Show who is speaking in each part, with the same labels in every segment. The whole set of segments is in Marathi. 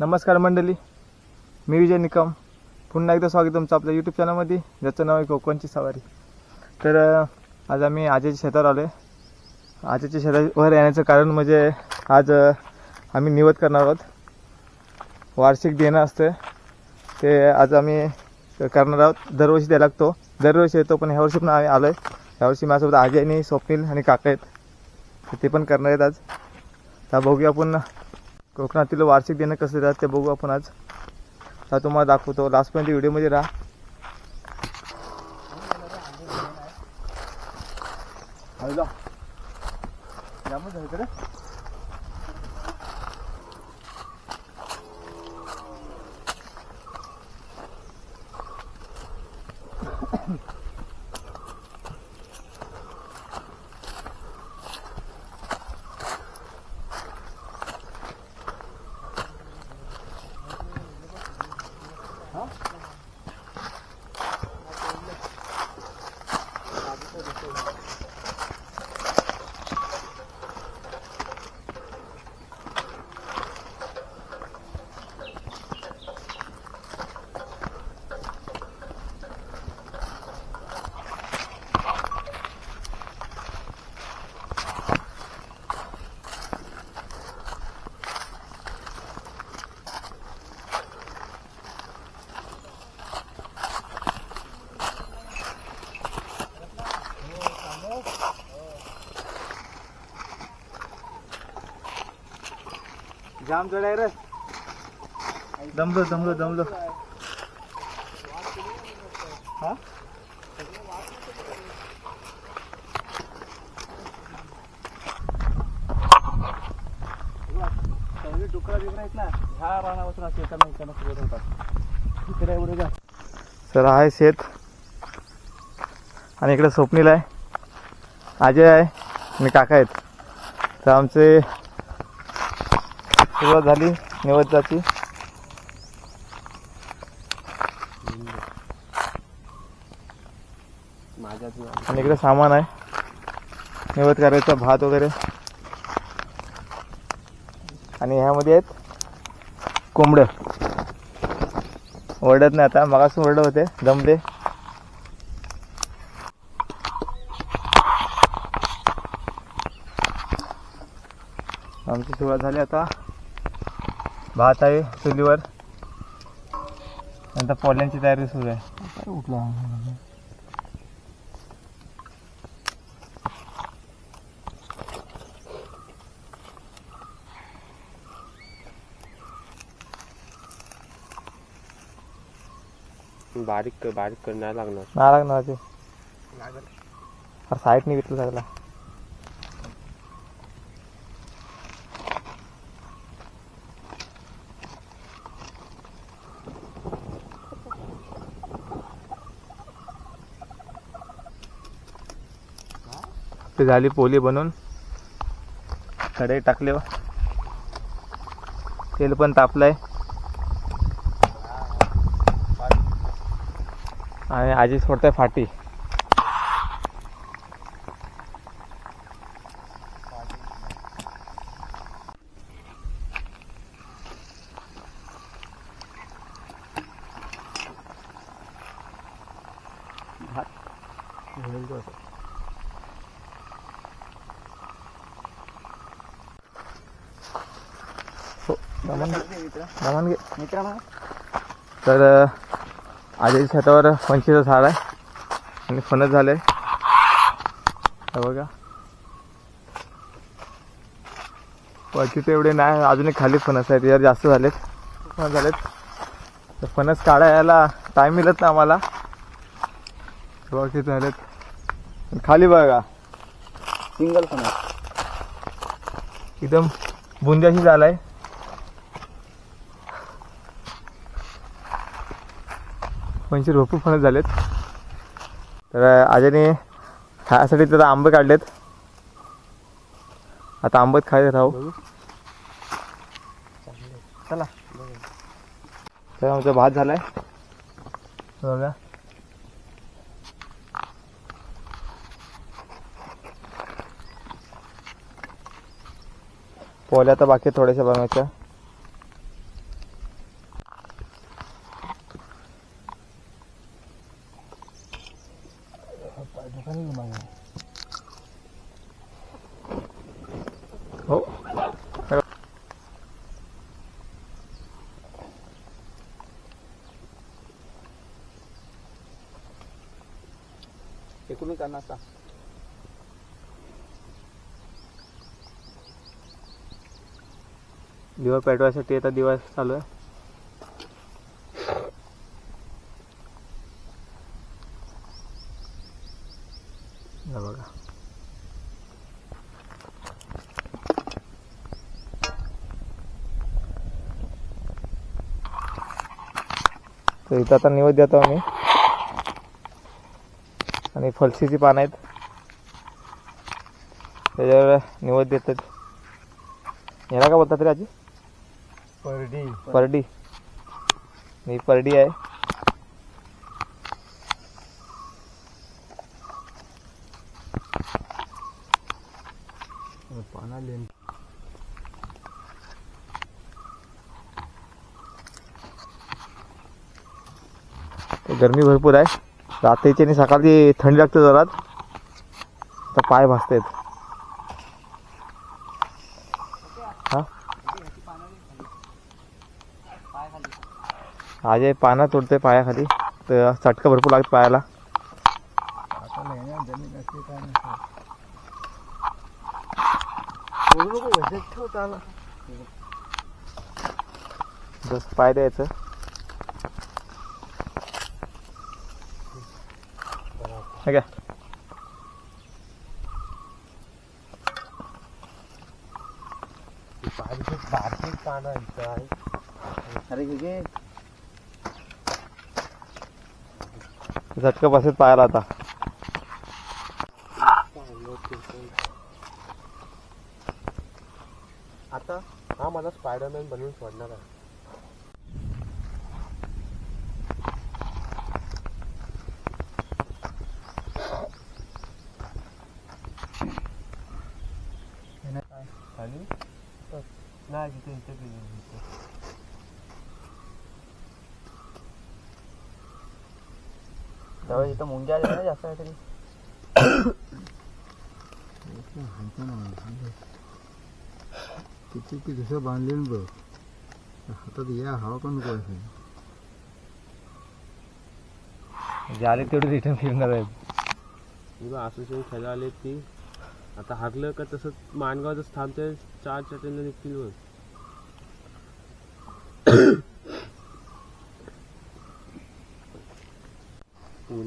Speaker 1: नमस्कार मंडळी. मी विजय निकम. पुन्हा एकदा स्वागत तुमचं आपल्या यूट्यूब चॅनलमध्ये ज्याचं नाव आहे कोकणची सवारी. तर आज आम्ही आजीच्या शेतावर आलो आहे आजीच्या शेतावर येण्याचं कारण म्हणजे आज आम्ही निवड करणार आहोत. वार्षिक देणं असतं ते आज आम्ही करणार आहोत. दरवर्षी द्यायला लागतो. दरवर्षी येतो पण ह्यावर्षी पण आम्ही आलो आहे ह्यावर्षी माझ्यासोबत आजी आणि स्वप्नील आणि काका आहेत. ते पण करणार आहेत आज. तर बघूया आपण कोकणातील वार्षिक देणं कसं देतात ते बघू आपण आज. हा तुम्हाला दाखवतो. लास्टपर्यंत व्हिडिओमध्ये राहा. हॅलो जामच आहे इकडे जाम आहे रे. दमलो दमलो दमलो. हा? सर आहे शेत. आणि इकडे स्वप्नील आहे. अजय आहे आणि काका आहेत. तर आमचे सुरुवात झाली निवदाची आणि इकडे सामान आहे. निवद करायचा भात वगैरे. आणि ह्यामध्ये आहेत कोंबडं. ओरडत नाही आता मगासून ओरडत होते दमले आमची सुरुवात झाली आता. भात आहे चुलीवर. नंतर पोल्यांची तयारी सुरू आहे. काय उठला
Speaker 2: बारीक कर बारीक कर नाही लागणार.
Speaker 1: नाही लागणार ते. अरे साईडने घेतलं सगळं झाली पोली बनवून. कढई टाकले तेल पण तापलंय. आणि आजी सोडताय फाटी. हो, दमन घे. तर आजीच्या छतावर फणशीचं झाड आहे. आणि फणस झाले. बघा. बाकी एवढे नाही अजून एक खाली फणस आहेत. यार जास्त झालेत. फणस झालेत. तर फणस काढायला टाईम मिळत ना आम्हाला. बाकी झालेत. खाली बघा.
Speaker 2: सिंगल फणस.
Speaker 1: एकदम बुंद्याशी झालाय. पंचवीस भरपूर फणस झालेत. तर आजाने खायसाठी तर आंबे काढलेत. आता आंबत खायला राहू चला. तर आमचा भात झालाय. बघा. पोल्या आता बाकी थोड्याशा बनवायच्या. दिवा पेटवायसाठी आता दिवा चालू आहे. बघा. तर इथं आता निवद देतो आम्ही. आणि फलसीची पानं आहेत. त्याच्यावर निवद देतात. याला का बोलतात रे आजी?
Speaker 2: परडी.
Speaker 1: परडी. ही परडी आहे.
Speaker 2: पाना लेन
Speaker 1: तर गरमी भरपूर आहे. रात्रीची आणि सकाळची थंडी लागते जरात. तर पाय हा आज हे पानं तोडते पायाखाली. तर चटका भरपूर लागत पायाला.
Speaker 2: ठेव
Speaker 1: जस पाय द्यायचं. हे घ्या.
Speaker 2: बारीक पानं आहे अरे
Speaker 1: झटका बसत पायाला आता.
Speaker 2: आता हा मला स्पायडरमॅन बनवून सोडणार आहे. नाही तिथे इथे
Speaker 1: तेव्हा इथं मुंग्या आल्या ना जास्त काहीतरी.
Speaker 2: किती दुसरं बांधलेलं बघ. हातात या हवा पण नको असेल
Speaker 1: जे आले तेवढे रिटर्न फिरणार आहेत
Speaker 2: असोसिएशन खेळायला आले ती. आता हारलं का तसंच माणगावच थांबते चार चटेला निघतील बघ.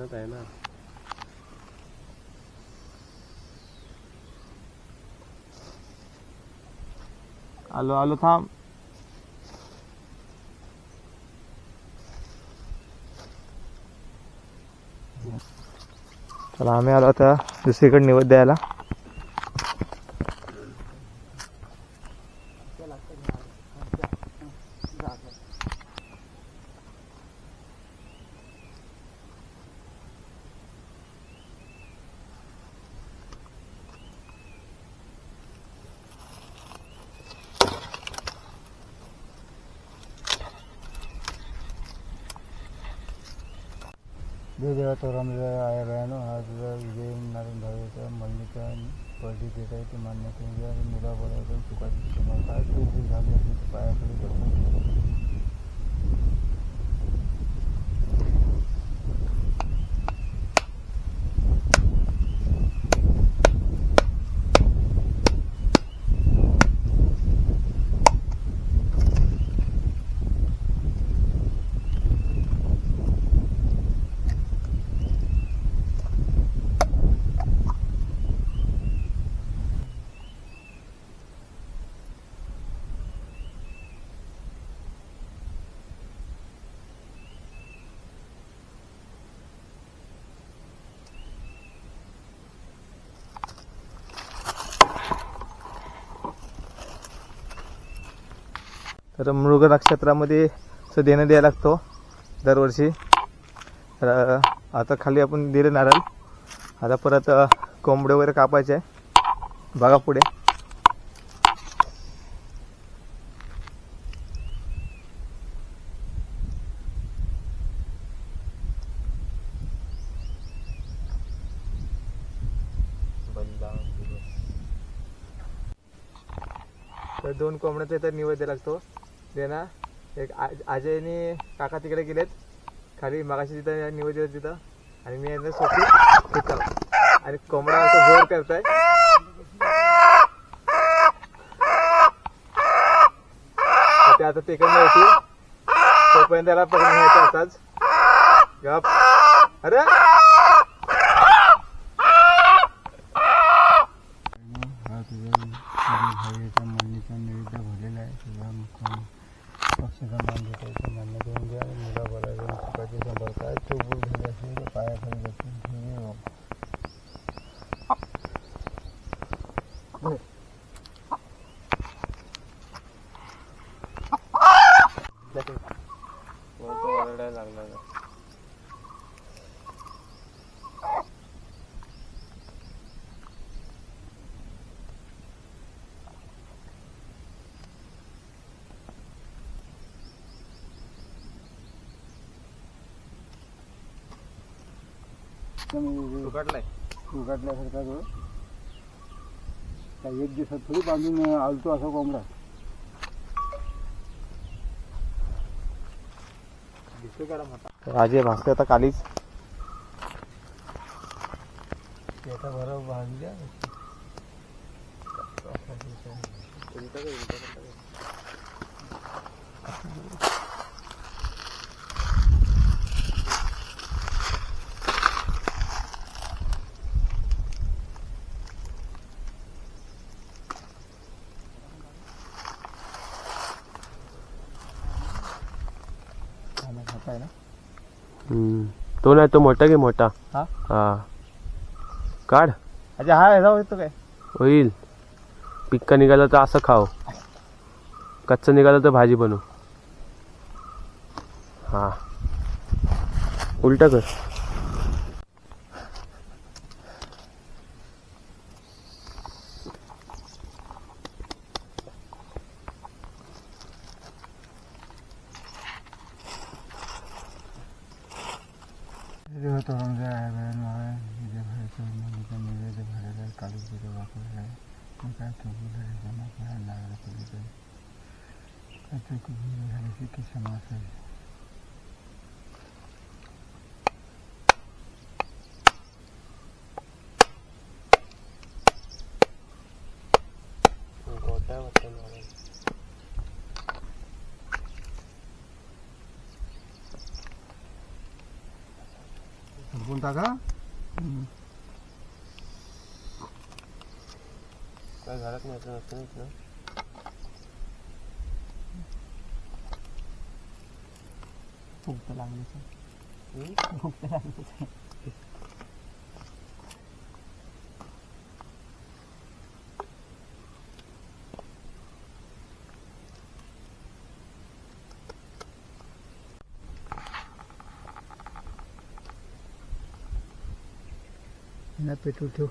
Speaker 2: मेहनत आहे ना.
Speaker 1: आलो आलो थांब. चला आम्ही आलो आता दुसरीकडे निवड द्यायला.
Speaker 2: पडली देत आहे ते मान्य केली आणि मुलाबरोबर सुखाची समोर काय चूक झाली असेल तर पायाखाली बसून
Speaker 1: तर मृग नक्षत्रामध्ये देणं द्यायला लागतो दरवर्षी. तर आता खाली आपण दिले नारळ. आता परत कोंबडे वगैरे कापायचे आहे. बघा पुढे. तर दोन कोंबड्याचा इथं निवेद्य लागतो. ते ना. एक आ- अजयने काका तिकडे गेलेत. खाली मागाशी तिथं निवेद्य तिथं. आणि मी यांना सोपी तिथं आणि कोंबडा असं जोर करताय. ते आता तिकडनं होती तोपर्यंत त्याला पकडून घ्यायचा असाच. गप. अरे
Speaker 2: हा तुझ्या भाईचा मरणीचा निवेद्य भरलेला आहे तुझा मुक्काम पक्षाचा मान देता येतो मान्य करून घ्या आणि मुला बघायला सुखाचे संपर्क काय चूक भूल झाली असेल तर पायाखाली बसून ठेवी हो. तो काही एक दिवसात थोडी बांधून आलतो असा कोंबडा.
Speaker 1: राजे भासते आता कालीच.
Speaker 2: त्याचा बरोबर बांधल्या
Speaker 1: खाणं खाताय ना
Speaker 3: हम्म. तो नाही तो मोठा घे मोठा?
Speaker 1: हा?
Speaker 3: हा. काढ.
Speaker 1: अच्छा हा ह्याचा होतो काय?
Speaker 3: होईल. पिक्का निघाला तर असं खाव. कच्चा निघाला तर भाजी बनव. हा. उलट कर
Speaker 2: होतो समजा आहे बहीण आहे हिजे भरायचं मुलीचं निवेद्य भरायला आहे काळी तिथे वापरलं आहे मग काय चुकलं आहे जमा करायला लागलं पलीकडे काय चुकलं झाली की की क्षमा असेल संपून टाका.
Speaker 3: काय घरात नाही
Speaker 1: भूक तर लागलीच आहे. भूक
Speaker 2: ठेवतो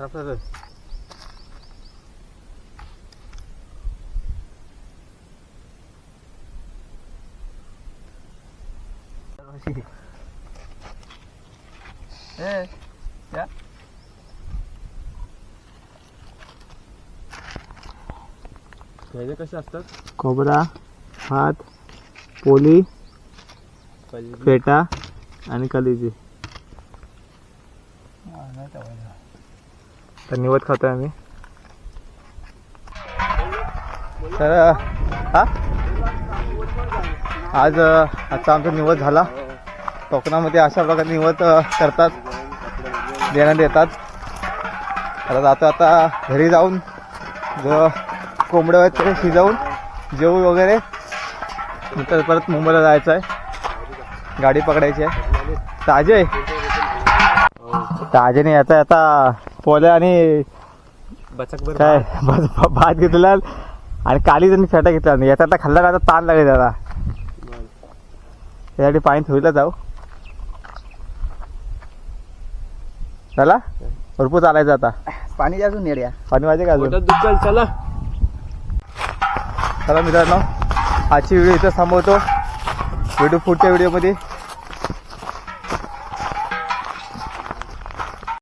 Speaker 2: पेटू
Speaker 1: या.
Speaker 3: ह्याचे कसे असतात?
Speaker 1: खोबरा भात पोली फेटा आणि कलिजी. तर निवत खातोय आम्ही. तर हा? आज आजचा आमचा निवत झाला. कोकणामध्ये अशा प्रकारे निवत करतात. देण्यात येतात आता जातो आता घरी जाऊन जो कोंबडं आहेत ते शिजवून जेवू वगैरे. नंतर परत मुंबईला जायचं आहे. गाडी पकडायची आहे. ताजे. ताजेने आता आता पोल्या आणि काय भात. भात घेतलेला आणि काली त्यांनी फेटा घेतला नाही याचा आता खाल्ला का आता ताण लागेल त्याला त्यासाठी पाणी ठेवलं जाऊ. चला भरपूर चालायचं आता.
Speaker 2: पाणी अजून येड्या.
Speaker 1: पाणी वाजे का अजून?
Speaker 3: पोटात दुखल चला.
Speaker 1: चला मित्रांनो आजची व्हिडिओ इथं थांबवतो. व्हिडिओ पुढच्या व्हिडिओमध्ये.